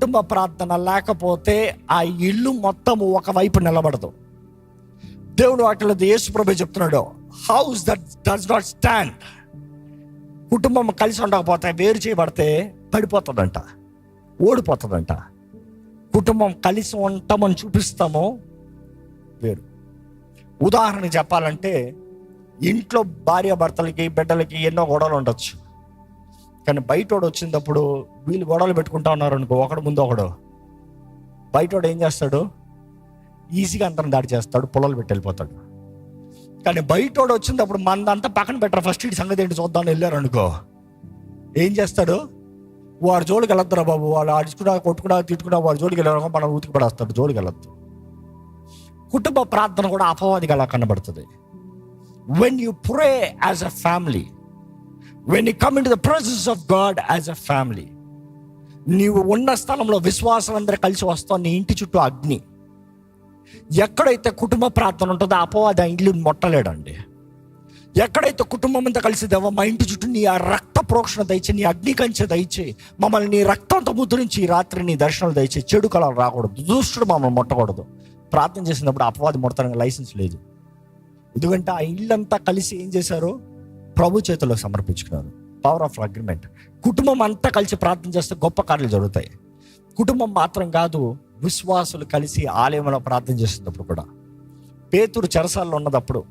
కుటుంబ ప్రార్థన లేకపోతే ఆ ఇల్లు మొత్తం ఒకవైపు నిలబడదు. దేవుడు వాటిలో యేసు ప్రభు చెప్తున్నాడు house that does not stand కుటుంబం కలిసి ఉండకపోతే వేరు చేయబడితే పడిపోతుందంట ఓడిపోతుందంట. కుటుంబం కలిసి ఉంటామని చూపిస్తాము వేరు. ఉదాహరణ చెప్పాలంటే ఇంట్లో భార్య భర్తలకి బిడ్డలకి ఎన్నో గొడవలు ఉండొచ్చు. కానీ బయటోడు వచ్చినప్పుడు వీళ్ళు గొడవలు పెట్టుకుంటా ఉన్నారు అనుకో ఒకడు ముందు ఒకడు. బయటోడు ఏం చేస్తాడు? ఈజీగా అందరం దాడి చేస్తాడు పొలాలు పెట్టి వెళ్ళిపోతాడు. కానీ బయటోడు వచ్చినప్పుడు మందంతా పక్కన పెట్టరు ఫస్ట్ ఇటు సంగతి ఏంటి చూద్దాం వెళ్ళారు అనుకో ఏం చేస్తాడు? వాడు జోలికి వెళ్ళొద్దురా బాబు వాళ్ళు ఆడుచుకున్నా కొట్టుకున్నా తిట్టుకున్నా వాడు జోలికి వెళ్ళారు మనం ఉతికి పడేస్తాడు జోలికి వెళ్ళొద్దు. కుటుంబ ప్రార్థన కూడా అపవాదిగా అలా కనబడుతుంది. When you pray as a family when you come into the presence of God as a family నీవు ఉన్న స్థలంలో విశ్వాసులందరూ కలిసి వస్తావు నీ ఇంటి చుట్టూ అగ్ని. ఎక్కడైతే కుటుంబ ప్రార్థన ఉంటుందో అపవాది ఆ ఇల్లు మొట్టలేడండి. ఎక్కడైతే కుటుంబం అంతా కలిసి దేవా మా ఇంటి చుట్టూ నీ ఆ రక్త ప్రోక్షణ దయచే నీ అగ్ని కంచె దయచే మమ్మల్ని నీ రక్తంతో ముద్రించి ఈ రాత్రి నీ దర్శనాలు దయచే చెడు కళలు రాకూడదు దుష్టుడు మమ్మల్ని ముట్టకూడదు. ప్రార్థన చేసినప్పుడు అపవాది ముడతానికి లైసెన్స్ లేదు. ఎందుకంటే ఆ ఇల్లంతా కలిసి ఏం చేశారు? ప్రభు చేతిలో సమర్పించుకున్నారు పవర్ ఆఫ్ అగ్రిమెంట్ కుటుంబం అంతా కలిసి ప్రార్థన చేస్తే గొప్ప కార్యాలు జరుగుతాయి. కుటుంబం మాత్రం కాదు విశ్వాసులు కలిసి ఆలయంలో ప్రార్థన చేస్తున్నప్పుడు కూడా. పేతురు చెరసాల్లో ఉన్నదప్పుడు